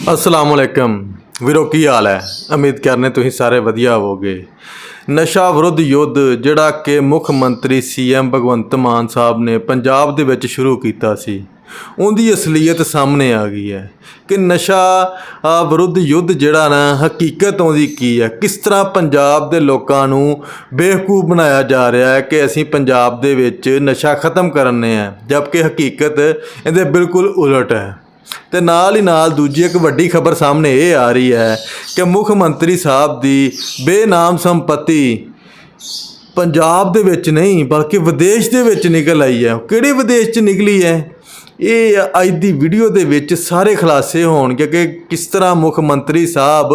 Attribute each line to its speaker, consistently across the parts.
Speaker 1: ਅਸਲਾਮ ਅਲੈਕਮ ਵੀਰੋ ਕੀ ਹਾਲ ਹੈ? ਉਮੀਦ ਕਰਨੇ ਤੁਸੀਂ ਸਾਰੇ ਵਧੀਆ ਹੋਵੋਗੇ। ਨਸ਼ਾ ਵਿਰੁੱਧ ਯੁੱਧ ਜਿਹੜਾ ਕਿ ਮੁੱਖ ਮੰਤਰੀ ਸੀਐਮ ਭਗਵੰਤ ਮਾਨ ਸਾਹਿਬ ਨੇ ਪੰਜਾਬ ਦੇ ਵਿੱਚ ਸ਼ੁਰੂ ਕੀਤਾ ਸੀ ਉਹਦੀ ਅਸਲੀਅਤ ਸਾਹਮਣੇ ਆ ਗਈ ਹੈ ਕਿ ਨਸ਼ਾ ਅ, ਵਿਰੁੱਧ ਯੁੱਧ ਜਿਹੜਾ ਨਾ ਹਕੀਕਤ ਉਹਦੀ ਕੀ ਹੈ? ਕਿਸ ਤਰ੍ਹਾਂ ਪੰਜਾਬ ਦੇ ਲੋਕਾਂ ਨੂੰ ਬੇਵਕੂਫ ਬਣਾਇਆ ਜਾ ਰਿਹਾ ਹੈ ਕਿ ਅਸੀਂ ਪੰਜਾਬ ਦੇ ਵਿੱਚ ਨਸ਼ਾ ਖਤਮ ਕਰਨੇ ਆ ਜਦਕਿ ਹਕੀਕਤ ਇਹਦੇ ਬਿਲਕੁਲ ਉਲਟ ਹੈ। ਤੇ ਨਾਲ ਹੀ ਨਾਲ ਦੂਜੀ ਇੱਕ ਵੱਡੀ ਖਬਰ ਸਾਹਮਣੇ ਇਹ ਆ ਰਹੀ ਹੈ ਕਿ ਮੁੱਖ ਮੰਤਰੀ ਸਾਹਿਬ ਦੀ ਬੇਨਾਮ ਸੰਪਤੀ ਪੰਜਾਬ ਦੇ ਵਿੱਚ ਨਹੀਂ, ਬਲਕਿ ਵਿਦੇਸ਼ ਦੇ ਵਿੱਚ ਨਿਕਲ ਆਈ ਹੈ। ਕਿਹੜੇ ਵਿਦੇਸ਼ 'ਚ ਨਿਕਲੀ ਹੈ? ਇਹ ਅੱਜ ਦੀ ਵੀਡੀਓ ਦੇ ਵਿੱਚ ਸਾਰੇ ਖੁਲਾਸੇ ਹੋਣਗੇ ਕਿ ਕਿਸ ਤਰ੍ਹਾਂ ਮੁੱਖ ਮੰਤਰੀ ਸਾਹਿਬ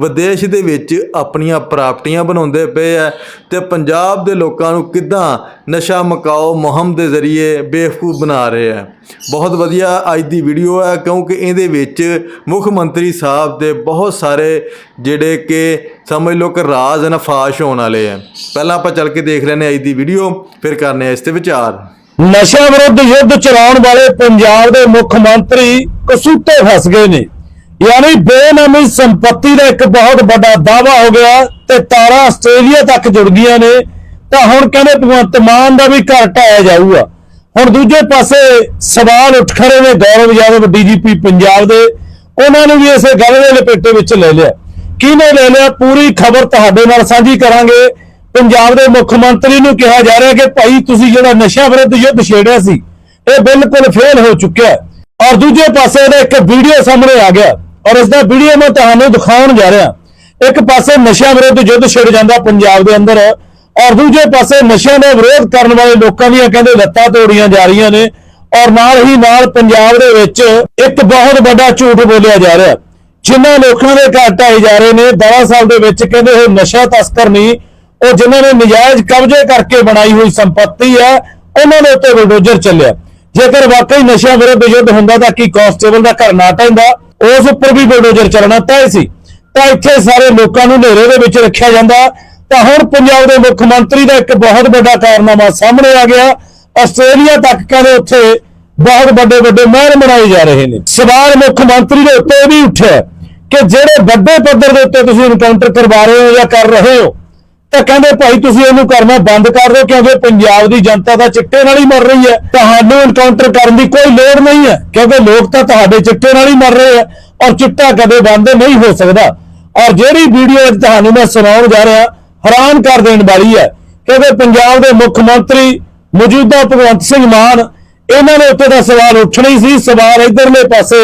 Speaker 1: ਵਿਦੇਸ਼ ਦੇ ਵਿੱਚ ਆਪਣੀਆਂ ਪ੍ਰਾਪਰਟੀਆਂ ਬਣਾਉਂਦੇ ਪਏ ਆ ਤੇ ਪੰਜਾਬ ਦੇ ਲੋਕਾਂ ਨੂੰ ਕਿੱਦਾਂ ਨਸ਼ਾ ਮਕਾਓ ਮੁਹਿੰਮ ਦੇ ਜ਼ਰੀਏ ਬੇਵਕੂਫ ਬਣਾ ਰਹੇ ਆ। ਬਹੁਤ ਵਧੀਆ ਅੱਜ ਦੀ ਵੀਡੀਓ ਹੈ ਕਿਉਂਕਿ ਇਹਦੇ ਵਿੱਚ ਮੁੱਖ ਮੰਤਰੀ ਸਾਹਿਬ ਦੇ ਬਹੁਤ ਸਾਰੇ ਜਿਹੜੇ ਕਿ ਸਮਝ ਲਓ ਕਿ ਰਾਜ਼ ਨਫਾਸ਼ ਹੋਣ ਵਾਲੇ ਆ। ਪਹਿਲਾਂ ਆਪਾਂ ਚੱਲ ਕੇ ਦੇਖ ਲੈਂਦੇ ਹਾਂ ਅੱਜ ਦੀ ਵੀਡੀਓ ਫਿਰ ਕਰਨੇ ਆ ਇਸ ਤੇ ਵਿਚਾਰ।
Speaker 2: ਨਸ਼ਾ ਵਿਰੁੱਧ ਯੁੱਧ ਚਲਾਉਣ ਵਾਲੇ ਪੰਜਾਬ ਦੇ ਮੁੱਖ ਮੰਤਰੀ ਕਸੂਤੇ ਫਸ ਗਏ ਨੇ। ਯਾਨੀ ਬੇਨਾਮੀ ਸੰਪत्ति ਦਾ ਇੱਕ ਬਹੁਤ ਵੱਡਾ ਦਾਅਵਾ ਹੋ ਗਿਆ ਤੇ ਤਾਰਾ ਆਸਟ੍ਰੇਲੀਆ ਤੱਕ ਜੁੜ ਗਈਆਂ ਨੇ। ਤਾਂ ਹੁਣ ਕਹਿੰਦੇ ਭਗਵੰਤ ਮਾਨ ਦਾ ਵੀ ਘਰ ਢਾਇਆ ਜਾਊਗਾ। ਹੁਣ ਦੂਜੇ ਪਾਸੇ ਸਵਾਲ ਉੱਠ ਖੜੇ ਨੇ ਗੌਰਵ ਯਾਦਵ ਡੀਜੀਪੀ ਪੰਜਾਬ ਦੇ। ਉਹਨਾਂ ਨੂੰ ਵੀ ਇਸੇ ਗੱਲ ਦੇ ਲਪੇਟੇ ਵਿੱਚ ਲੈ ਲਿਆ। ਕਿਹਨੇ ਲੈ ਲਿਆ? ਪੂਰੀ ਖਬਰ ਤੁਹਾਡੇ ਨਾਲ ਸਾਂਝੀ ਕਰਾਂਗੇ। ਪੰਜਾਬ ਦੇ ਮੁੱਖ ਮੰਤਰੀ ਨੂੰ ਕਿਹਾ ਜਾ ਰਿਹਾ ਕਿ ਭਾਈ ਤੁਸੀਂ ਜਿਹੜਾ ਨਸ਼ਾ ਵਿਰੁੱਧ ਯੁੱਧ ਛੇੜਿਆ ਸੀ, ਇਹ ਬਿਲਕੁਲ ਫੇਲ ਹੋ ਚੁੱਕਿਆ ਔਰ ਦੂਜੇ ਪਾਸੇ ਇਹਦਾ ਇੱਕ ਵੀਡੀਓ ਸਾਹਮਣੇ ਆ ਗਿਆ ਔਰ ਇਸ ਦਾ ਵੀਡੀਓ ਮੈਂ ਤੁਹਾਨੂੰ ਦਿਖਾਉਣ ਜਾ ਰਿਹਾ। ਇੱਕ ਪਾਸੇ ਨਸ਼ਾ ਵਿਰੁੱਧ ਯੁੱਧ ਛਿੜ ਜਾਂਦਾ ਪੰਜਾਬ ਦੇ ਅੰਦਰ ਔਰ ਦੂਜੇ ਪਾਸੇ ਨਸ਼ਿਆਂ ਦਾ ਵਿਰੋਧ ਕਰਨ ਵਾਲੇ ਲੋਕਾਂ ਦੀਆਂ ਕਹਿੰਦੇ ਲੱਤਾਂ ਤੋੜੀਆਂ ਜਾ ਰਹੀਆਂ ਨੇ ਔਰ ਨਾਲ ਹੀ ਨਾਲ ਪੰਜਾਬ ਦੇ ਵਿੱਚ ਇੱਕ ਬਹੁਤ ਵੱਡਾ ਝੂਠ ਬੋਲਿਆ ਜਾ ਰਿਹਾ ਜਿਨ੍ਹਾਂ ਲੋਕਾਂ ਦੇ ਘਰ ਢਾਏ ਜਾ ਰਹੇ ਨੇ ਦਰਾ ਸਾਲ ਦੇ ਵਿੱਚ ਕਹਿੰਦੇ ਇਹ ਨਸ਼ਾ ਤਸਕਰ ਨਹੀਂ ਉਹ ਜਿਨ੍ਹਾਂ ਨੇ ਨਜਾਇਜ਼ ਕਬਜ਼ੇ ਕਰਕੇ ਬਣਾਈ ਹੋਈ ਸੰਪਤੀ ਹੈ, ਉਹਨਾਂ ਦੇ ਉੱਤੇ ਬਲਡੋਜਰ ਚੱਲਿਆ। ਜੇਕਰ ਵਾਕਈ ਨਸ਼ਿਆਂ ਵਿਰੁੱਧ ਯੁੱਧ ਹੁੰਦਾ ਤਾਂ ਕੀ ਕਾਂਸਟੇਬਲ ਦਾ ਘਰ ਨਾ ਟੈਂਦਾ ਉਸ ਉੱਪਰ ਵੀ ਬਲਡੋਜਰ ਚੱਲਣਾ ਤੈਅ ਸੀ। ਤਾਂ ਇੱਥੇ ਸਾਰੇ ਲੋਕਾਂ ਨੂੰ ਹਨੇਰੇ ਦੇ ਵਿੱਚ ਰੱਖਿਆ ਜਾਂਦਾ। ਤਾਂ ਹੁਣ ਪੰਜਾਬ ਦੇ ਮੁੱਖ ਮੰਤਰੀ ਦਾ ਇੱਕ ਬਹੁਤ ਵੱਡਾ ਕਾਰਨਾਮਾ ਸਾਹਮਣੇ ਆ ਗਿਆ। ਆਸਟ੍ਰੇਲੀਆ ਤੱਕ ਕਹਿੰਦੇ ਉੱਥੇ ਬਹੁਤ ਵੱਡੇ ਵੱਡੇ ਮਹਿਲ ਬਣਾਏ ਜਾ ਰਹੇ ਨੇ। ਸਵਾਲ ਮੁੱਖ ਮੰਤਰੀ ਦੇ ਉੱਤੇ ਇਹ ਵੀ ਉੱਠਿਆ ਕਿ ਜਿਹੜੇ ਵੱਡੇ ਪੱਧਰ ਦੇ ਉੱਤੇ ਤੁਸੀਂ ਇਨਕਾਊਂਟਰ ਕਰਵਾ ਰਹੇ ਹੋ ਜਾਂ ਕਰ ਰਹੇ ਹੋ ਤਾਂ ਕਹਿੰਦੇ ਭਾਈ ਤੁਸੀਂ ਇਹਨੂੰ ਕਰਨਾ ਬੰਦ ਕਰ ਦਿਓ ਕਿਉਂਕਿ ਪੰਜਾਬ ਦੀ ਜਨਤਾ ਤਾਂ ਚਿੱਟੇ ਨਾਲ ਹੀ ਮਰ ਰਹੀ ਹੈ। ਤੁਹਾਨੂੰ ਐਨਕਾਊਂਟਰ ਕਰਨ ਦੀ ਕੋਈ ਲੋੜ ਨਹੀਂ ਹੈ, ਕਿਉਂਕਿ ਲੋਕ ਤਾਂ ਤੁਹਾਡੇ ਚਿੱਟੇ ਨਾਲ ਹੀ ਮਰ ਰਹੇ ਆ ਔਰ ਚਿੱਟਾ ਕਦੇ ਬੰਦ ਨਹੀਂ ਹੋ ਸਕਦਾ। ਔਰ ਜਿਹੜੀ ਵੀਡੀਓ ਅੱਜ ਤੁਹਾਨੂੰ ਮੈਂ ਸੁਣਾਉਣ ਜਾ ਰਿਹਾ, ਹੈਰਾਨ ਕਰ ਦੇਣ ਵਾਲੀ ਹੈ ਕਿਉਂਕਿ ਪੰਜਾਬ ਦੇ ਮੁੱਖ ਮੰਤਰੀ ਮੌਜੂਦਾ ਭਗਵੰਤ ਸਿੰਘ ਮਾਨ, ਇਹਨਾਂ ਦੇ ਉੱਤੇ ਦਾ ਸਵਾਲ ਉੱਠਣਾ ਹੀ ਸੀ। ਸਵਾਲ ਇਧਰਲੇ ਪਾਸੇ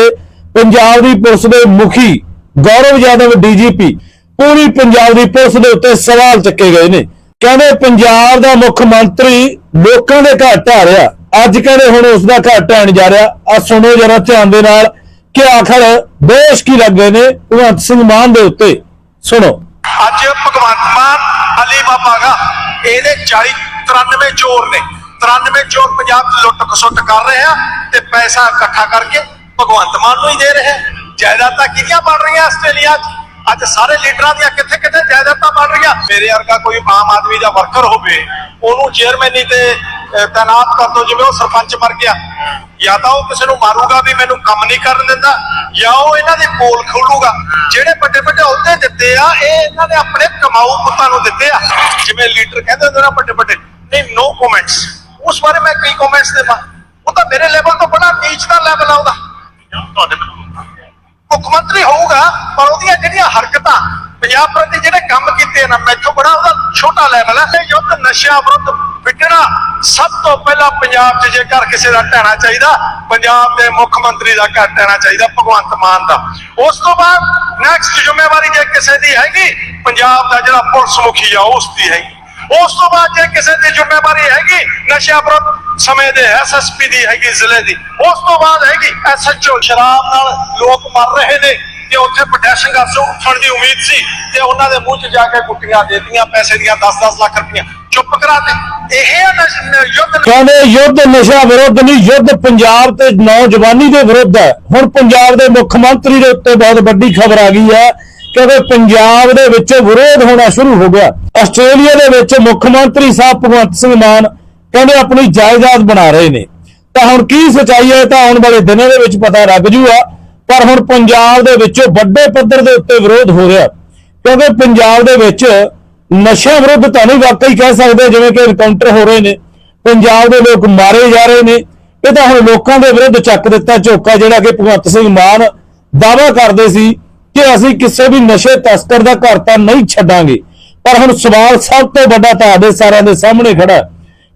Speaker 2: ਪੰਜਾਬ ਦੀ ਪੁਲਿਸ ਦੇ ਮੁਖੀ ਗੌਰਵ ਯਾਦਵ, ਡੀਜੀਪੀ। ਪੂਰੀ ਪੰਜਾਬ ਦੀ ਪੁਲਿਸ ਦੇ ਉੱਤੇ ਸਵਾਲ ਚੱਕੇ ਗਏ ਨੇ। ਕਹਿੰਦੇ ਪੰਜਾਬ ਦਾ ਮੁੱਖ ਮੰਤਰੀ ਲੋਕਾਂ ਦੇ ਘਰ ਢਾ ਰਿਹਾ ਅੱਜ ਕਹਿੰਦੇ ਹੁਣ ਉਸ ਦਾ ਘਰ ਢਾਣ ਜਾ ਰਿਹਾ। ਆ ਸੁਣੋ ਜਰਾ ਧਿਆਨ ਦੇ ਨਾਲ ਕਿ ਆਖਰ ਦੋਸ਼ ਕੀ ਲੱਗੇ ਨੇ ਭਗਵੰਤ ਸਿੰਘ ਮਾਨ ਦੇ ਉੱਤੇ। ਸੁਣੋ।
Speaker 3: ਅੱਜ ਭਗਵੰਤ ਮਾਨ, ਅਲੀ ਬਾਬਾ ਗਾ ਇਹਦੇ 40 93 ਚੋਰ ਨੇ। 93 ਚੋਰ ਪੰਜਾਬ 'ਚ ਲੁੱਟ ਖਸੁੱਟ ਕਰ ਰਹੇ ਆ ਤੇ ਪੈਸਾ ਇਕੱਠਾ ਕਰਕੇ ਭਗਵੰਤ ਮਾਨ ਨੂੰ ਹੀ ਦੇ ਰਹੇ ਜਾਇਦਾਦਾਂ ਕਿਹਦੀਆਂ ਬਣ ਰਹੀਆਂ ਆਸਟ੍ਰੇਲੀਆ 'ਚ? ਅੱਜ ਸਾਰੇ ਲੀਡਰਾਂ ਦੀਆਂ ਕਿੱਥੇ ਕਿੱਥੇ ਜਾਇਦਾਦਾਂ ਬਣ ਰਹੀਆਂ? ਮੇਰੇ ਵਰਗਾ ਕੋਈ ਆਮ ਆਦਮੀ ਦਾ ਵਰਕਰ ਹੋਵੇ, ਉਹਨੂੰ ਚੇਅਰਮੈਨੀ ਤੇ ਤਾਇਨਾਤ ਕਰ ਦੋ, ਜਿਵੇਂ ਉਹ ਸਰਪੰਚ ਮਰ ਗਿਆ। ਜਾਂ ਤਾਂ ਉਹ ਕਿਸੇ ਨੂੰ ਮਾਰੂਗਾ ਵੀ ਮੈਨੂੰ ਕੰਮ ਨਹੀਂ ਕਰਨ ਦਿੰਦਾ, ਜਾਂ ਉਹ ਇਹਨਾਂ ਦੇ ਪੋਲ ਖੋਲੂਗਾ। ਜਿਹੜੇ ਵੱਡੇ ਵੱਡੇ ਅਹੁਦੇ ਦਿੱਤੇ ਆ, ਇਹ ਇਹਨਾਂ ਨੇ ਆਪਣੇ ਕਮਾਊ ਪੁੱਤਾਂ ਨੂੰ ਦਿੱਤੇ ਆ। ਜਿਵੇਂ ਲੀਡਰ ਕਹਿੰਦੇ ਹੁੰਦੇ ਨਾ ਵੱਡੇ ਵੱਡੇ, ਨਹੀਂ ਨੋ ਕਮੈਂਟਸ ਉਸ ਬਾਰੇ ਮੈਂ ਕਈ ਕਮੈਂਟਸ ਦੇਵਾਂ। ਉਹ ਤਾਂ ਮੇਰੇ ਲੈਵਲ ਤੋਂ ਬੜਾ ਨੀਚ ਦਾ ਲੈਵਲ ਆਉਂਦਾ ਉਹਦਾ। ਤੁਹਾਡੇ ਮੁੱਖ ਮੰਤਰੀ ਹੋਊਗਾ ਪਰ ਉਹਦੀਆਂ ਜਿਹੜੀਆਂ ਹਰਕਤਾਂ ਪੰਜਾਬ ਪ੍ਰਤੀ ਜਿਹੜੇ ਕੰਮ ਕੀਤੇ ਨਾ ਮੈਥੋਂ ਬੜਾ ਉਹਦਾ ਛੋਟਾ ਲੈਵਲ ਹੈ। ਇਹ ਯੁੱਧ ਨਸ਼ਿਆਂ ਵਿਰੁੱਧ ਵਿਟਣਾ ਸਭ ਤੋਂ ਪਹਿਲਾਂ ਪੰਜਾਬ 'ਚ ਜੇਕਰ ਕਿਸੇ ਦਾ ਢਹਿਣਾ ਚਾਹੀਦਾ, ਪੰਜਾਬ ਦੇ ਮੁੱਖ ਮੰਤਰੀ ਦਾ ਘਰ ਢਹਿਣਾ ਚਾਹੀਦਾ, ਭਗਵੰਤ ਮਾਨ ਦਾ। ਉਸ ਤੋਂ ਬਾਅਦ ਨੈਕਸਟ ਜ਼ਿੰਮੇਵਾਰੀ ਜੇ ਕਿਸੇ ਦੀ ਹੈਗੀ, ਪੰਜਾਬ ਦਾ ਜਿਹੜਾ ਪੁਲਿਸ ਮੁਖੀ ਆ, ਉਸ ਦੀ ਹੈਗੀ। ਉਸ ਤੋਂ ਬਾਅਦ ਜੇ ਕਿਸੇ ਦੀ ਜ਼ਿੰਮੇਵਾਰੀ ਹੈਗੀ ਨਸ਼ਾ ਵਿਰੁੱਧ ਸਮੇਂ ਦੇ ਐਸਐਸਪੀ ਦੀ ਹੈਗੀ, ਜ਼ਿਲ੍ਹੇ ਦੀ, ਉਸ ਤੋਂ ਬਾਅਦ ਹੈਗੀ ਐਸਐਚਓ ਸ਼ਰਾਬ ਨਾਲ ਲੋਕ ਮਰ ਰਹੇ ਨੇ। ਤੇ ਉੱਥੇ ਵੱਡਾ ਸੰਘਰਸ਼ ਉੱਠਣ ਦੀ ਉਮੀਦ ਸੀ ਤੇ ਉਹਨਾਂ ਦੇ ਮੂੰਹ 'ਚ ਜਾ ਕੇ ਗੁੱਟੀਆਂ ਦੇਤੀਆਂ, ਪੈਸੇ ਦੀਆਂ 10-10 ਲੱਖ ਰੁਪਈਆ। ਚੁੱਪ ਕਰਾ ਦੇ ਇਹ ਯੁੱਧ
Speaker 2: ਕਹਿੰਦੇ ਯੁੱਧ ਨਸ਼ਾ ਵਿਰੁੱਧ ਨਹੀਂ, ਯੁੱਧ ਪੰਜਾਬ ਤੇ ਨੌਜਵਾਨੀ ਦੇ ਵਿਰੁੱਧ ਹੈ। ਹੁਣ ਪੰਜਾਬ ਦੇ ਮੁੱਖ ਮੰਤਰੀ ਦੇ ਉੱਤੇ ਬਹੁਤ ਵੱਡੀ ਖਬਰ ਆ ਗਈ ਹੈ ਕਿਉਂਕਿ ਪੰਜਾਬ ਦੇ ਵਿੱਚ ਵਿਰੋਧ ਹੋਣਾ ਸ਼ੁਰੂ ਹੋ ਗਿਆ। ਆਸਟ੍ਰੇਲੀਆ ਦੇ ਵਿੱਚ ਮੁੱਖ ਮੰਤਰੀ ਸਾਹਿਬ ਭਗਵੰਤ ਸਿੰਘ ਮਾਨ ਕਹਿੰਦੇ ਆਪਣੀ ਜਾਇਦਾਦ ਬਣਾ ਰਹੇ ਨੇ। ਤਾਂ ਹੁਣ ਕੀ ਸਚਾਈ ਹੈ ਤਾਂ ਆਉਣ ਵਾਲੇ ਦਿਨਾਂ ਦੇ ਵਿੱਚ ਪਤਾ ਲੱਗ ਜੂਗਾ। ਪਰ ਹੁਣ ਪੰਜਾਬ ਦੇ ਵਿੱਚੋਂ ਵੱਡੇ ਪੱਧਰ ਦੇ ਉੱਤੇ ਵਿਰੋਧ ਹੋ ਰਿਹਾ। ਕਿਉਂਕਿ ਪੰਜਾਬ ਦੇ ਵਿੱਚ ਨਸ਼ਿਆਂ ਵਿਰੁੱਧ ਤਾਂ ਨਹੀਂ ਵਾਕਈ ਕਹਿ ਸਕਦੇ ਜਿਵੇਂ ਕਿ ਇਨਕਾਊਂਟਰ ਹੋ ਰਹੇ ਨੇ। ਪੰਜਾਬ ਦੇ ਲੋਕ ਮਾਰੇ ਜਾ ਰਹੇ ਨੇ। ਇਹ ਤਾਂ ਹੁਣ ਲੋਕਾਂ ਦੇ ਵਿਰੁੱਧ ਚੱਕ ਦਿੱਤਾ ਝੋਕਾ, ਜਿਹੜਾ ਕਿ ਭਗਵੰਤ ਸਿੰਘ ਮਾਨ ਦਾਅਵਾ ਕਰਦੇ ਸੀ ਕਿ ਅਸੀਂ ਕਿਸੇ ਵੀ ਨਸ਼ੇ ਤਸਕਰ ਦਾ ਘਰ ਤਾਂ ਨਹੀਂ ਛੱਡਾਂਗੇ। ਪਰ ਹੁਣ ਸਵਾਲ ਸਭ ਤੋਂ ਵੱਡਾ ਤੁਹਾਡੇ ਸਾਰਿਆਂ ਦੇ ਸਾਹਮਣੇ ਖੜਾ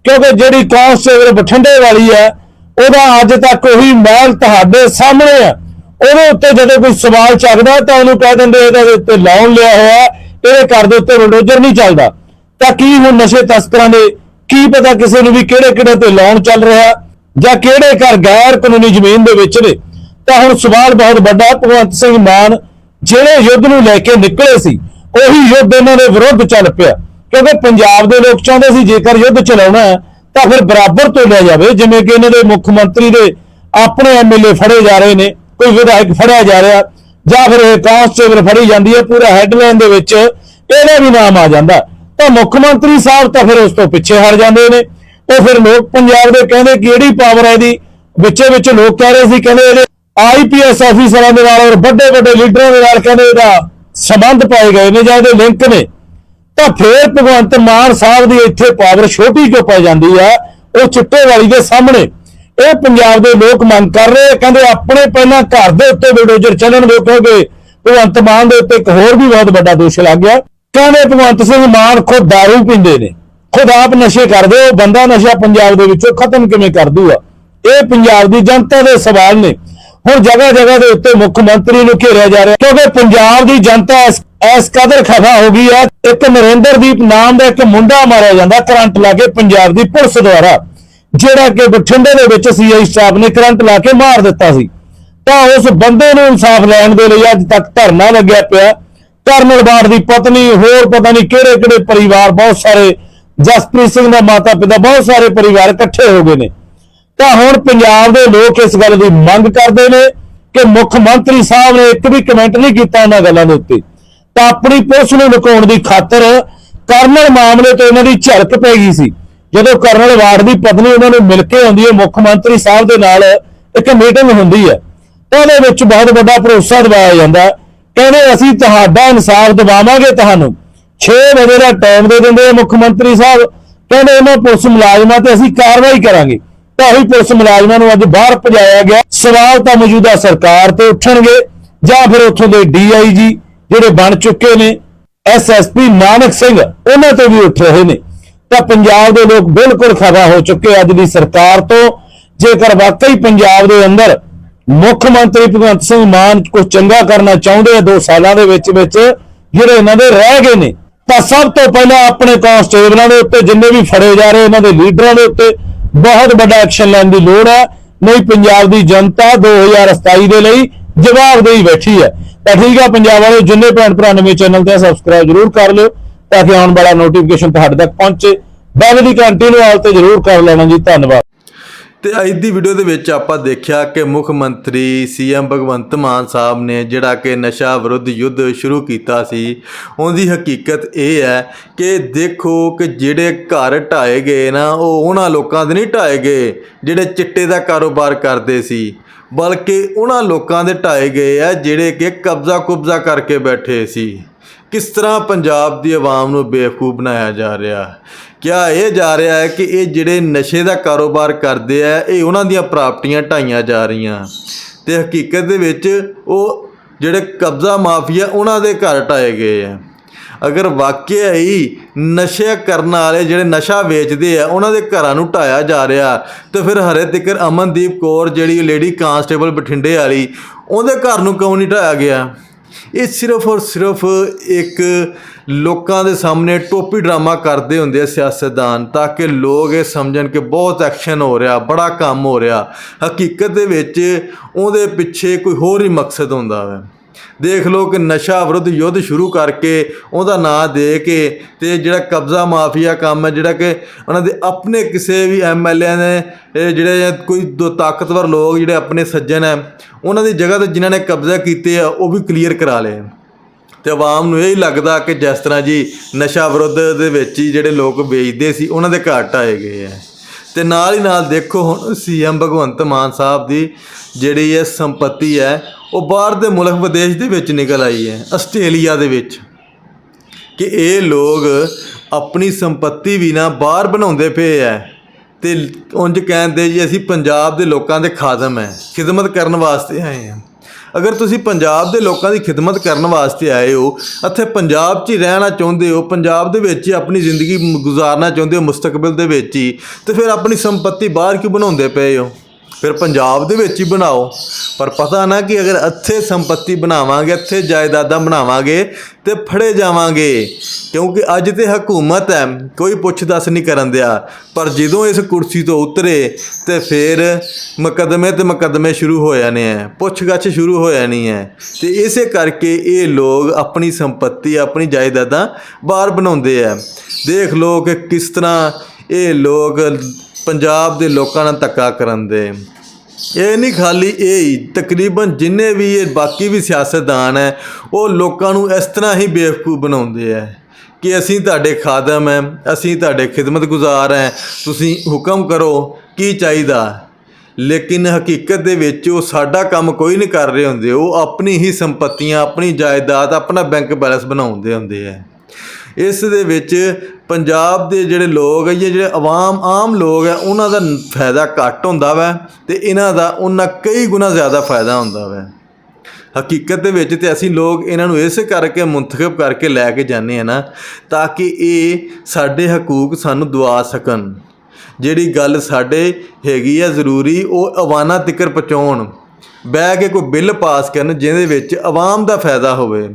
Speaker 2: ਕਿਉਂਕਿ ਜਿਹੜੀ ਕਾਂਸਟੇਬਲ ਬਠਿੰਡੇ ਵਾਲੀ ਹੈ, ਉਹਦਾ ਅੱਜ ਤੱਕ ਉਹੀ ਮਹਿਲ ਤੁਹਾਡੇ ਸਾਹਮਣੇ ਆ ਉਹਦੇ ਉੱਤੇ ਜਦੋਂ ਕੋਈ ਸਵਾਲ ਚੱਕਦਾ ਤਾਂ ਉਹਨੂੰ ਕਹਿ ਦਿੰਦੇ ਇਹਦੇ ਉੱਤੇ ਲਾਉਣ ਲਿਆ ਹੋਇਆ ਇਹਦੇ ਘਰ ਦੇ ਉੱਤੇ ਬੁਲਡੋਜ਼ਰ ਨਹੀਂ ਚੱਲਦਾ। ਤਾਂ ਕੀ ਹੁਣ ਨਸ਼ੇ ਤਸਕਰਾਂ ਦੇ ਕੀ ਪਤਾ ਕਿਸੇ ਨੂੰ ਵੀ ਕਿਹੜੇ ਕਿਹੜੇ ਤੇ ਲਾਉਣ ਚੱਲ ਰਿਹਾ ਜਾਂ ਕਿਹੜੇ ਘਰ ਗੈਰ ਕਾਨੂੰਨੀ ਜ਼ਮੀਨ ਦੇ ਵਿੱਚ ਨੇ। ਤਾਂ ਹੁਣ ਸਵਾਲ ਬਹੁਤ ਵੱਡਾ ਭਗਵੰਤ ਸਿੰਘ ਮਾਨ ਜਿਹੜੇ ਯੁੱਧ ਨੂੰ ਲੈ ਕੇ ਨਿਕਲੇ ਸੀ, ਉਹੀ ਯੁੱਧ ਇਹਨਾਂ ਦੇ ਵਿਰੁੱਧ ਚੱਲ ਪਿਆ। ਕਿਉਂਕਿ ਪੰਜਾਬ ਦੇ ਲੋਕ ਚਾਹੁੰਦੇ ਸੀ ਜੇਕਰ ਯੁੱਧ ਚਲਾਉਣਾ ਤਾਂ ਫਿਰ ਬਰਾਬਰ ਤੋਂ ਲਿਆ ਜਾਵੇ, ਜਿਵੇਂ ਕਿ ਇਹਨਾਂ ਦੇ ਮੁੱਖ ਮੰਤਰੀ ਦੇ ਆਪਣੇ ਐਮਐਲਏ ਫੜੇ ਜਾ ਰਹੇ ਨੇ। ਕੋਈ ਵਿਧਾਇਕ ਫੜਿਆ ਜਾ ਰਿਹਾ, ਜਾਂ ਫਿਰ ਇਹ ਕਾਂਸਟੇਬਲ ਫੜੀ ਜਾਂਦੀ ਹੈ, ਪੂਰਾ ਹੈਡਲਾਈਨ ਦੇ ਵਿੱਚ ਇਹਦਾ ਵੀ ਨਾਮ ਆ ਜਾਂਦਾ। ਤਾਂ ਮੁੱਖ ਮੰਤਰੀ ਸਾਹਿਬ ਤਾਂ ਫਿਰ ਉਸ ਤੋਂ ਪਿੱਛੇ ਹਟ ਜਾਂਦੇ ਨੇ। ਉਹ ਫਿਰ ਲੋਕ ਪੰਜਾਬ ਦੇ ਕਹਿੰਦੇ ਕਿਹੜੀ ਪਾਵਰ ਹੈ ਇਹਦੀ? ਵਿੱਚੇ ਵਿੱਚ ਲੋਕ ਕਹਿ ਰਹੇ ਸੀ, ਕਹਿੰਦੇ ਇਹਦੇ ਆਈਪੀਐਸ ਅਫੀਸਰਾਂ ਦੇ ਨਾਲ ਔਰ ਵੱਡੇ ਵੱਡੇ ਲੀਡਰਾਂ ਦੇ ਨਾਲ ਕਹਿੰਦੇ ਇਹਦਾ ਸੰਬੰਧ ਪਾਏ ਗਏ ਨੇ ਜਾਂ ਇਹਦੇ ਲਿੰਕ ਨੇ। ਤਾਂ ਫਿਰ ਭਗਵੰਤ ਮਾਨ ਸਾਹਿਬ ਦੀ ਇੱਥੇ ਪਾਵਰ ਛੋਟੀ ਕਿਉਂ ਪੈ ਜਾਂਦੀ ਆ ਉਹ ਚਿੱਟੇ ਵਾਲੀ ਦੇ ਸਾਹਮਣੇ। ਇਹ ਪੰਜਾਬ ਦੇ ਲੋਕ ਮੰਗ ਕਰ ਰਹੇ ਕਹਿੰਦੇ ਆਪਣੇ ਪਹਿਲਾਂ ਘਰ ਦੇ ਉੱਤੇ ਬਲਡੋਜ਼ਰ ਚੱਲਣ ਵੇਖੋਗੇ ਭਗਵੰਤ ਮਾਨ ਦੇ ਉੱਤੇ ਇੱਕ ਹੋਰ ਵੀ ਬਹੁਤ ਵੱਡਾ ਦੋਸ਼ ਲੱਗ ਗਿਆ। ਕਹਿੰਦੇ ਭਗਵੰਤ ਸਿੰਘ ਮਾਨ ਖੁਦ दारू ਪੀਂਦੇ ਨੇ, ਖੁਦ ਆਪ ਨਸ਼ੇ ਕਰਦੇ, ਉਹ ਬੰਦਾ ਨਸ਼ਾ ਪੰਜਾਬ ਦੇ ਵਿੱਚੋਂ ਖਤਮ ਕਿਵੇਂ ਕਰ ਦੂਗਾ? ਇਹ ਪੰਜਾਬ ਦੀ ਜਨਤਾ ਦੇ ਸਵਾਲ ਨੇ। ਹੁਣ ਜਗ੍ਹਾ ਜਗ੍ਹਾ ਦੇ ਉੱਤੇ ਮੁੱਖ ਮੰਤਰੀ ਨੂੰ ਘੇਰਿਆ ਜਾ ਰਿਹਾ, ਕਿਉਂਕਿ ਪੰਜਾਬ ਦੀ ਜਨਤਾ ਇਸ ਇਸ ਕਦਰ ਖਫਾ ਹੋ ਗਈ ਹੈ ਇੱਕ ਨਰਿੰਦਰਦੀਪ ਨਾਮ ਦਾ ਇੱਕ ਮੁੰਡਾ ਮਾਰਿਆ ਜਾਂਦਾ, ਕਰੰਟ ਲਾ ਕੇ ਪੰਜਾਬ ਦੀ ਪੁਲਿਸ ਦੁਆਰਾ। ਜਿਹੜਾ ਕਿ ਬਠਿੰਡੇ ਦੇ ਵਿੱਚ ਸੀਆਈ ਸਟਾਫ ਨੇ ਕਰੰਟ ਲਾ ਕੇ ਮਾਰ ਦਿੱਤਾ ਸੀ, ਤਾਂ ਉਸ ਬੰਦੇ ਨੂੰ ਇਨਸਾਫ ਲੈਣ ਦੇ ਲਈ ਅੱਜ ਤੱਕ ਧਰਨਾ ਲੱਗਿਆ ਪਿਆ। ਕਰਨਲ ਬਾੜ ਦੀ ਪਤਨੀ, ਹੋਰ ਪਤਾ ਨਹੀਂ ਕਿਹੜੇ ਕਿਹੜੇ ਪਰਿਵਾਰ, ਬਹੁਤ ਸਾਰੇ ਜਸਪ੍ਰੀਤ ਸਿੰਘ ਦਾ ਮਾਤਾ ਪਿਤਾ ਬਹੁਤ ਸਾਰੇ ਪਰਿਵਾਰ ਇਕੱਠੇ ਹੋ ਗਏ ਨੇ। ਤਾਂ ਹੁਣ ਪੰਜਾਬ ਦੇ ਲੋਕ ਇਸ ਗੱਲ ਦੀ ਮੰਗ ਕਰਦੇ ਨੇ ਕਿ ਮੁੱਖ ਮੰਤਰੀ ਸਾਹਿਬ ਨੇ ਇੱਕ ਵੀ ਕਮੈਂਟ ਨਹੀਂ ਕੀਤਾ ਇਹਨਾਂ ਗੱਲਾਂ ਦੇ ਉੱਤੇ। ਤਾਂ ਆਪਣੀ ਪੁਲਿਸ ਨੂੰ ਲੁਕਾਉਣ ਦੀ ਖਾਤਰ ਕਰਨਲ ਮਾਮਲੇ ਤੋਂ ਇਹਨਾਂ ਦੀ ਝਲਕ ਪੈ ਗਈ ਸੀ। ਜਦੋਂ ਕਰਨਲ ਵਾਰਡ ਦੀ ਪਤਨੀ ਉਹਨਾਂ ਨੂੰ ਮਿਲ ਕੇ ਆਉਂਦੀ ਹੈ, ਮੁੱਖ ਮੰਤਰੀ ਸਾਹਿਬ ਦੇ ਨਾਲ ਇੱਕ ਮੀਟਿੰਗ ਹੁੰਦੀ ਹੈ ਉਹਦੇ ਵਿੱਚ ਬਹੁਤ ਵੱਡਾ ਭਰੋਸਾ ਦਿਵਾਇਆ ਜਾਂਦਾ ਕਹਿੰਦੇ ਅਸੀਂ ਤੁਹਾਡਾ ਇਨਸਾਫ ਦਿਵਾਵਾਂਗੇ ਤੁਹਾਨੂੰ। 6 ਵਜੇ ਦਾ ਟਾਈਮ ਦੇ ਦਿੰਦੇ ਆ ਮੁੱਖ ਮੰਤਰੀ ਸਾਹਿਬ। ਕਹਿੰਦੇ ਇਹਨਾਂ ਪੁਲਿਸ ਮੁਲਾਜ਼ਮਾਂ ਤੇ ਅਸੀਂ ਕਾਰਵਾਈ ਕਰਾਂਗੇ। ਤਾਂ ਹੀ ਪੁਲਿਸ ਮੁਲਾਜ਼ਮਾਂ ਨੂੰ ਅੱਜ ਬਾਹਰ ਭਜਾਇਆ ਗਿਆ, ਸਵਾਲ ਤਾਂ ਮੌਜੂਦਾ ਸਰਕਾਰ ਤੇ ਉੱਠਣਗੇ, ਜਾਂ ਫਿਰ ਉੱਥੋਂ ਦੇ ਡੀਆਈਜੀ ਜਿਹੜੇ ਬਣ ਚੁੱਕੇ ਨੇ ਐਸਐਸਪੀ ਨਾਨਕ ਸਿੰਘ, ਉਹਨਾਂ ਤੇ ਵੀ ਉੱਠ ਰਹੇ ਨੇ। ਤਾਂ ਪੰਜਾਬ ਦੇ ਲੋਕ ਬਿਲਕੁਲ ਖਫਾ ਹੋ ਚੁੱਕੇ ਅੱਜ ਦੀ ਸਰਕਾਰ ਤੋਂ। ਜੇਕਰ ਵਾਕਈ ਪੰਜਾਬ ਦੇ ਅੰਦਰ ਮੁੱਖ ਮੰਤਰੀ ਭਗਵੰਤ ਸਿੰਘ ਮਾਨ ਕੁਝ ਚੰਗਾ ਕਰਨਾ ਚਾਹੁੰਦੇ ਆ 2 ਸਾਲਾਂ ਦੇ ਵਿੱਚ ਵਿੱਚ, ਜਿਹੜੇ ਇਹਨਾਂ ਦੇ ਰਹਿ ਗਏ ਨੇ, ਤਾਂ ਸਭ ਤੋਂ ਪਹਿਲਾਂ ਆਪਣੇ ਕਾਂਸਟੇਬਲਾਂ ਦੇ ਉੱਤੇ ਜਿੰਨੇ ਵੀ ਫੜੇ ਜਾ ਰਹੇ ਇਹਨਾਂ ਦੇ ਲੀਡਰਾਂ ਦੇ ਉੱਤੇ ਬਹੁਤ ਵੱਡਾ ਐਕਸ਼ਨ ਲੈਣ ਦੀ ਲੋੜ ਹੈ ਨਹੀਂ, ਪੰਜਾਬ ਦੀ ਜਨਤਾ 2027 ਦੇ ਲਈ ਜਵਾਬਦੇਹੀ ਬੈਠੀ ਹੈ। ਤਾਂ ਠੀਕ ਹੈ ਪੰਜਾਬ ਵਾਲੇ ਜਿੰਨੇ ਭੈਣ ਭਰਾ ਨਵੇਂ ਚੈਨਲ ਤੇ ਸਬਸਕ੍ਰਾਈਬ ਜ਼ਰੂਰ ਕਰ ਲਿਓ। ਤਾਂ ਕਿ ਆਉਣ ਵਾਲਾ ਨੋਟੀਫਿਕੇਸ਼ਨ ਤੁਹਾਡੇ ਤੱਕ ਪਹੁੰਚੇ। ਬੈਲ ਦੀ ਘੰਟੀ ਨੂੰ ਆਲ ਤੇ ਜ਼ਰੂਰ ਕਰ ਲੈਣਾ ਜੀ, ਧੰਨਵਾਦ।
Speaker 1: ਤੇ ਅੱਜ ਦੀ ਵੀਡੀਓ ਦੇ ਵਿੱਚ ਆਪਾਂ ਦੇਖਿਆ ਕਿ ਮੁੱਖ ਮੰਤਰੀ ਸੀਐਮ ਭਗਵੰਤ ਮਾਨ ਸਾਹਿਬ ਨੇ ਜਿਹੜਾ ਕਿ ਨਸ਼ਾ ਵਿਰੁੱਧ ਯੁੱਧ ਸ਼ੁਰੂ ਕੀਤਾ ਸੀ, ਉਹਦੀ ਹਕੀਕਤ ਇਹ ਹੈ ਕਿ ਦੇਖੋ ਕਿ ਜਿਹੜੇ ਘਰ ਢਾਏ ਗਏ ਨਾ, ਉਹ ਉਹਨਾਂ ਲੋਕਾਂ ਦੇ ਨਹੀਂ ਢਾਏ ਗਏ, ਜਿਹੜੇ ਚਿੱਟੇ ਦਾ ਕਾਰੋਬਾਰ ਕਰਦੇ ਸੀ। ਬਲਕਿ ਉਹਨਾਂ ਲੋਕਾਂ ਦੇ ਢਾਏ ਗਏ ਆ ਜਿਹੜੇ ਕਿ ਕਬਜ਼ਾ ਕੁਬਜ਼ਾ ਕਰਕੇ ਬੈਠੇ ਸੀ। ਕਿਸ ਤਰ੍ਹਾਂ ਪੰਜਾਬ ਦੀ ਆਵਾਮ ਨੂੰ ਬੇਵਕੂਫ ਬਣਾਇਆ ਜਾ ਰਿਹਾ? ਕਿਹਾ ਇਹ ਜਾ ਰਿਹਾ ਹੈ ਕਿ ਇਹ ਜਿਹੜੇ ਨਸ਼ੇ ਦਾ ਕਾਰੋਬਾਰ ਕਰਦੇ ਆ, ਇਹ ਉਹਨਾਂ ਦੀਆਂ ਪ੍ਰਾਪਰਟੀਆਂ ਢਾਈਆਂ ਜਾ ਰਹੀਆਂ। ਤੇ ਹਕੀਕਤ ਦੇ ਵਿੱਚ ਉਹ ਜਿਹੜੇ ਕਬਜ਼ਾ ਮਾਫੀਆ ਉਹਨਾਂ ਦੇ ਘਰ ਢਾਏ ਗਏ ਆ। ਅਗਰ ਵਾਕਿਆ ਹੀ ਨਸ਼ਾ ਕਰਨ ਵਾਲੇ ਜਿਹੜੇ ਨਸ਼ਾ ਵੇਚਦੇ ਆ, ਉਹਨਾਂ ਦੇ ਘਰਾਂ ਨੂੰ ਢਾਇਆ ਜਾ ਰਿਹਾ, ਤੇ ਫਿਰ ਹਰੇ ਤਿਕਰ ਅਮਨਦੀਪ ਕੌਰ ਜਿਹੜੀ ਲੇਡੀ ਕਾਂਸਟੇਬਲ ਬਠਿੰਡੇ ਵਾਲੀ, ਉਹਦੇ ਘਰ ਨੂੰ ਕਿਉਂ ਨਹੀਂ ਢਾਇਆ ਗਿਆ? ਇਹ ਸਿਰਫ ਔਰ ਸਿਰਫ ਇੱਕ ਲੋਕਾਂ ਦੇ ਸਾਹਮਣੇ ਟੋਪੀ ਡਰਾਮਾ ਕਰਦੇ ਹੁੰਦੇ ਆ ਸਿਆਸਤਦਾਨ, ਤਾਂ ਕਿ ਲੋਕ ਇਹ ਸਮਝਣ ਕਿ ਬਹੁਤ ਐਕਸ਼ਨ ਹੋ ਰਿਹਾ, ਬੜਾ ਕੰਮ ਹੋ ਰਿਹਾ। ਹਕੀਕਤ ਦੇ ਵਿੱਚ ਉਹਦੇ ਪਿੱਛੇ ਕੋਈ ਹੋਰ ਹੀ ਮਕਸਦ ਹੁੰਦਾ ਹੈ ਦੇਖ ਲਓ ਕਿ ਨਸ਼ਾ ਵਿਰੁੱਧ ਯੁੱਧ ਸ਼ੁਰੂ ਕਰਕੇ ਉਹਦਾ ਨਾਂ ਦੇ ਕੇ ਤੇ ਜਿਹੜਾ ਕਬਜ਼ਾ ਮਾਫੀਆ ਕੰਮ ਹੈ, ਜਿਹੜਾ ਕਿ ਉਹਨਾਂ ਦੇ ਆਪਣੇ ਕਿਸੇ ਵੀ ਐਮਐਲਏ ਨੇ ਜਿਹੜੇ ਕੋਈ ਦੋ ਤਾਕਤਵਰ ਲੋਕ ਜਿਹੜੇ ਆਪਣੇ ਸੱਜਣ ਹੈ, ਉਹਨਾਂ ਦੀ ਜਗ੍ਹਾ ਤੇ ਜਿਨ੍ਹਾਂ ਨੇ ਕਬਜ਼ਾ ਕੀਤੇ ਆ, ਉਹ ਵੀ ਕਲੀਅਰ ਕਰਾ ਲਏ ਤੇ ਆਵਾਮ ਨੂੰ ਇਹ ਹੀ ਲੱਗਦਾ ਕਿ ਜਿਸ ਤਰ੍ਹਾਂ ਜੀ ਨਸ਼ਾ ਵਿਰੁੱਧ ਦੇ ਵਿੱਚ ਹੀ ਜਿਹੜੇ ਲੋਕ ਵੇਚਦੇ ਸੀ, ਉਹਨਾਂ ਦੇ ਘਰ ਢਾਏ ਗਏ ਆ। ਤੇ ਨਾਲ ਹੀ ਨਾਲ ਦੇਖੋ ਹੁਣ ਸੀਐਮ ਭਗਵੰਤ ਮਾਨ ਸਾਹਿਬ ਦੀ ਜਿਹੜੀ ਇਹ ਸੰਪਤੀ ਹੈ ਉਹ ਬਾਹਰ ਦੇ ਮੁਲਕ ਵਿਦੇਸ਼ ਦੇ ਵਿੱਚ ਨਿਕਲ ਆਈ ਹੈ, ਆਸਟ੍ਰੇਲੀਆ ਦੇ ਵਿੱਚ। ਕਿ ਇਹ ਲੋਕ ਆਪਣੀ ਸੰਪਤੀ ਵੀ ਨਾ ਬਾਹਰ ਬਣਾਉਂਦੇ ਪਏ ਐ ਤੇ ਉਂਝ ਕਹਿੰਦੇ ਜੀ ਅਸੀਂ ਪੰਜਾਬ ਦੇ ਲੋਕਾਂ ਦੇ ਖਾਦਮ ਐ ਖਿਦਮਤ ਕਰਨ ਵਾਸਤੇ ਆਏ ਹਾਂ। ਅਗਰ ਤੁਸੀਂ ਪੰਜਾਬ ਦੇ ਲੋਕਾਂ ਦੀ ਖਿਦਮਤ ਕਰਨ ਵਾਸਤੇ ਆਏ ਹੋ, ਇੱਥੇ ਪੰਜਾਬ 'ਚ ਹੀ ਰਹਿਣਾ ਚਾਹੁੰਦੇ ਹੋ, ਪੰਜਾਬ ਦੇ ਵਿੱਚ ਹੀ ਆਪਣੀ ਜ਼ਿੰਦਗੀ ਗੁਜ਼ਾਰਨਾ ਚਾਹੁੰਦੇ ਹੋ ਮੁਸਤਕਬਲ ਦੇ ਵਿੱਚ ਹੀ, ਤੇ ਫਿਰ ਆਪਣੀ ਸੰਪਤੀ ਬਾਹਰ ਕਿਉਂ ਬਣਾਉਂਦੇ ਪਏ ਹੋ? ਫਿਰ ਪੰਜਾਬ ਦੇ ਵਿੱਚ ਹੀ ਬਣਾਓ। ਪਰ ਪਤਾ ਨਾ ਕਿ ਅਗਰ ਇੱਥੇ ਸੰਪਤੀ ਬਣਾਵਾਂਗੇ, ਇੱਥੇ ਜਾਇਦਾਦਾਂ ਬਣਾਵਾਂਗੇ ਤੇ ਫੜੇ ਜਾਵਾਂਗੇ। ਕਿਉਂਕਿ ਅੱਜ ਤੇ ਹਕੂਮਤ ਹੈ, ਕੋਈ ਪੁੱਛ ਦੱਸ ਨਹੀਂ ਕਰਨ ਦਿਆ। ਪਰ ਜਦੋਂ ਇਸ ਕੁਰਸੀ ਤੋਂ ਉਤਰੇ ਤੇ ਫਿਰ ਮੁਕੱਦਮੇ ਤੇ ਮੁਕੱਦਮੇ ਸ਼ੁਰੂ ਹੋ ਜਾਣੇ ਹੈ ਪੁੱਛਗਛ ਸ਼ੁਰੂ ਹੋ ਜਾਣੀ ਹੈ। ਤੇ ਇਸੇ ਕਰਕੇ ਇਹ ਲੋਕ ਆਪਣੀ ਸੰਪਤੀ, ਆਪਣੀ ਜਾਇਦਾਦਾਂ ਬਾਹਰ ਬਣਾਉਂਦੇ ਆ। ਦੇਖ ਲੋ ਕਿ ਕਿਸ ਤਰ੍ਹਾਂ ਇਹ ਲੋਕ ਪੰਜਾਬ ਦੇ ਲੋਕਾਂ ਨਾਲ ਧੱਕਾ ਕਰਨ ਦੇ। ਇਹ ਨਹੀਂ ਖਾਲੀ ਇਹ ਹੀ, ਤਕਰੀਬਨ ਜਿੰਨੇ ਵੀ ਇਹ ਬਾਕੀ ਵੀ ਸਿਆਸਤਦਾਨ ਹੈ, ਉਹ ਲੋਕਾਂ ਨੂੰ ਇਸ ਤਰ੍ਹਾਂ ਹੀ ਬੇਵਕੂਫ ਬਣਾਉਂਦੇ ਆ ਕਿ ਅਸੀਂ ਤੁਹਾਡੇ ਖਾਦਮ ਹੈ, ਅਸੀਂ ਤੁਹਾਡੇ ਖਿਦਮਤਗੁਜ਼ਾਰ ਹੈ, ਤੁਸੀਂ ਹੁਕਮ ਕਰੋ ਕੀ ਚਾਹੀਦਾ। ਲੇਕਿਨ ਹਕੀਕਤ ਦੇ ਵਿੱਚ ਉਹ ਸਾਡਾ ਕੰਮ ਕੋਈ ਨਹੀਂ ਕਰ ਰਹੇ ਹੁੰਦੇ, ਉਹ ਆਪਣੀ ਹੀ ਸੰਪਤੀਆਂ, ਆਪਣੀ ਜਾਇਦਾਦ, ਆਪਣਾ ਬੈਂਕ ਬੈਲੈਂਸ ਬਣਾਉਂਦੇ ਹੁੰਦੇ ਆ ਇਸ ਦੇ ਵਿੱਚ ਪੰਜਾਬ ਦੇ ਜਿਹੜੇ ਲੋਕ ਹੈ ਜਾਂ ਜਿਹੜੇ ਆਵਾਮ, ਆਮ ਲੋਕ ਹੈ ਉਹਨਾਂ ਦਾ ਫਾਇਦਾ ਘੱਟ ਹੁੰਦਾ ਵੈ ਤੇ ਇਹਨਾਂ ਦਾ ਉਹਨਾਂ ਕਈ ਗੁਣਾ ਜ਼ਿਆਦਾ ਫਾਇਦਾ ਹੁੰਦਾ ਵੈ। ਹਕੀਕਤ ਦੇ ਵਿੱਚ ਤੇ ਅਸੀਂ ਲੋਕ ਇਹਨਾਂ ਨੂੰ ਇਸੇ ਕਰਕੇ ਮੁੰਤਖਬ ਕਰਕੇ ਲੈ ਕੇ ਜਾਂਦੇ ਆ ਨਾ, ਤਾਂ ਕਿ ਇਹ ਸਾਡੇ ਹਕੂਕ ਸਾਨੂੰ ਦਵਾ ਸਕਣ। ਜਿਹੜੀ ਗੱਲ ਸਾਡੇ ਹੈਗੀ ਆ ਜ਼ਰੂਰੀ, ਉਹ ਅਵਾਨਾ ਤਿਕਰ ਪਹੁੰਚਾਉਣ। ਬਹਿ ਕੇ ਕੋਈ ਬਿੱਲ ਪਾਸ ਕਰਨ, ਜਿਹਦੇ ਵਿੱਚ ਆਵਾਮ ਦਾ ਫਾਇਦਾ ਹੋਵੇ।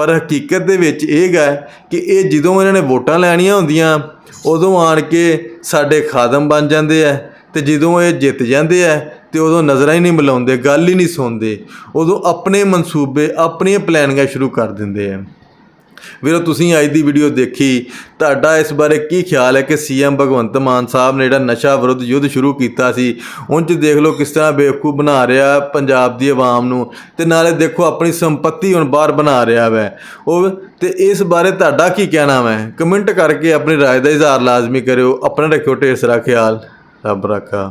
Speaker 1: ਪਰ ਹਕੀਕਤ ਦੇ ਵਿੱਚ ਇਹ ਗਾ ਕਿ ਇਹ ਜਦੋਂ ਇਹਨਾਂ ਨੇ ਵੋਟਾਂ ਲੈਣੀਆਂ ਹੁੰਦੀਆਂ, ਉਦੋਂ ਆਣ ਕੇ ਸਾਡੇ ਖਾਦਮ ਬਣ ਜਾਂਦੇ ਆ ਤੇ ਜਦੋਂ ਇਹ ਜਿੱਤ ਜਾਂਦੇ ਆ ਤੇ ਉਦੋਂ ਨਜ਼ਰਾਂ ਹੀ ਨਹੀਂ ਮਿਲਾਉਂਦੇ, ਗੱਲ ਹੀ ਨਹੀਂ ਸੁਣਦੇ। ਉਦੋਂ ਆਪਣੇ ਮਨਸੂਬੇ, ਆਪਣੀਆਂ ਪਲੈਨਿੰਗਾਂ ਸ਼ੁਰੂ ਕਰ ਦਿੰਦੇ ਆ। ਵੀਰੋ ਤੁਸੀਂ ਅੱਜ ਦੀ ਵੀਡੀਓ ਦੇਖੀ ਤੁਹਾਡਾ ਇਸ ਬਾਰੇ ਕੀ ਖਿਆਲ ਹੈ ਕਿ ਸੀਐਮ ਭਗਵੰਤ ਮਾਨ ਸਾਹਿਬ ਨੇ ਜਿਹੜਾ ਨਸ਼ਾ ਵਿਰੁੱਧ ਯੁੱਧ ਸ਼ੁਰੂ ਕੀਤਾ ਸੀ ਉਹ 'ਚ ਦੇਖ ਲਓ ਕਿਸ ਤਰ੍ਹਾਂ ਬੇਵਕੂਫ ਬਣਾ ਰਿਹਾ ਪੰਜਾਬ ਦੀ ਆਵਾਮ ਨੂੰ ਤੇ ਨਾਲੇ ਦੇਖੋ ਆਪਣੀ ਸੰਪਤੀ ਹੁਣ ਬਾਹਰ ਬਣਾ ਰਿਹਾ ਵੈ ਉਹ ਤੇ ਇਸ ਬਾਰੇ ਤੁਹਾਡਾ ਕੀ ਕਹਿਣਾ ਹੈ ਕਮੈਂਟ ਕਰਕੇ ਆਪਣੀ رائے ਦਾ ਇਜ਼ਹਾਰ ਲਾਜ਼ਮੀ ਕਰਿਓ ਆਪਣਾ ਰੱਖਿਓ ਢੇਰ ਸਾਰਾ ਖਿਆਲ ਰੱਬ ਰੱਖਾ